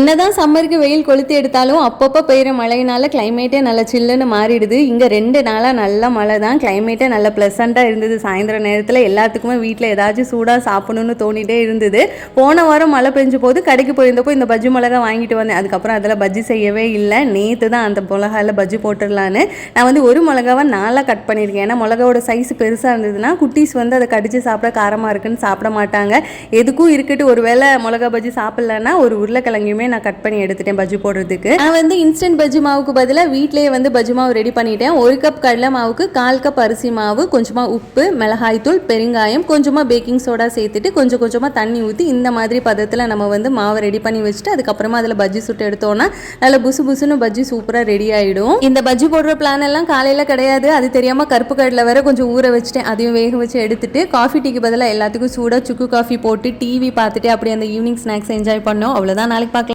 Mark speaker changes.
Speaker 1: என்னதான் சம்மருக்கு வெயில் கொளுத்தி எடுத்தாலும் அப்பப்போ பெய்கிற மழையினால கிளைமேட்டே நல்லா சில்லுன்னு மாறிடுது. இங்கே ரெண்டு நாளாக நல்ல மழை தான். கிளைமேட்டே நல்ல ப்ளசண்ட்டாக இருந்தது. சாயந்தரம் நேரத்தில் எல்லாத்துக்குமே வீட்டில் ஏதாச்சும் சூடாக சாப்பிடணும்னு தோணிகிட்டே இருந்தது. போன வாரம் மழை பெஞ்ச போது கடைக்கு போயிருந்தப்போ இந்த பஜ்ஜி மிளகா வாங்கிட்டு வந்தேன். அதுக்கப்புறம் அதில் பஜ்ஜி செய்யவே இல்லை. நேற்று தான் அந்த மிளகாவில் பஜ்ஜி போட்டுடலான்னு. நான் வந்து ஒரு மிளகாவை நாளாக கட் பண்ணியிருக்கேன். ஏன்னா மிளகாவோட சைஸ் பெருசாக இருந்ததுன்னா குட்டீஸ் வந்து அதை கடித்து சாப்பிட காரமாக இருக்குன்னு சாப்பிட மாட்டாங்க. எதுக்கும் இருக்கட்டு ஒரு வேளை மிளகா பஜ்ஜி சாப்பிட்லன்னா ஒரு உருளைக்கிழங்குமே எல்லாத்தையுமே நான் கட் பண்ணி எடுத்துட்டேன் பஜ்ஜி போடுறதுக்கு. நான் வந்து இன்ஸ்டன்ட் பஜ்ஜி மாவுக்கு பதிலாக வீட்டிலேயே வந்து பஜ்ஜி மாவு ரெடி பண்ணிட்டேன். ஒரு கப் கடலை மாவுக்கு கால் கப் அரிசி மாவு கொஞ்சமாக உப்பு மிளகாய்த்தூள் பெருங்காயம் கொஞ்சமாக பேக்கிங் சோடா சேர்த்துட்டு கொஞ்சம் கொஞ்சமாக தண்ணி ஊற்றி இந்த மாதிரி பதத்தில் நம்ம வந்து மாவை ரெடி பண்ணி வச்சுட்டு அதுக்கப்புறமா அதில் பஜ்ஜி சுட்டு எடுத்தோன்னா நல்ல புசு புசுன்னு பஜ்ஜி சூப்பராக ரெடி ஆகிடும் இந்த பஜ்ஜி போடுற பிளான் எல்லாம் காலையில் கிடையாது. அது தெரியாமல் கருப்பு கடலை வேற கொஞ்சம் ஊற வச்சுட்டேன். அதையும் வேக வச்சு எடுத்துட்டு காஃபி டீக்கு பதிலாக எல்லாத்துக்கும் சூடாக சுக்கு காஃபி போட்டு டிவி பார்த்துட்டு அப்படியே அந்த ஈவினிங் ஸ்நாக்ஸ் என்ஜாய் பண்ணோம். அவ்வளோதான் நாளைக்கு பார்க்கலாம்.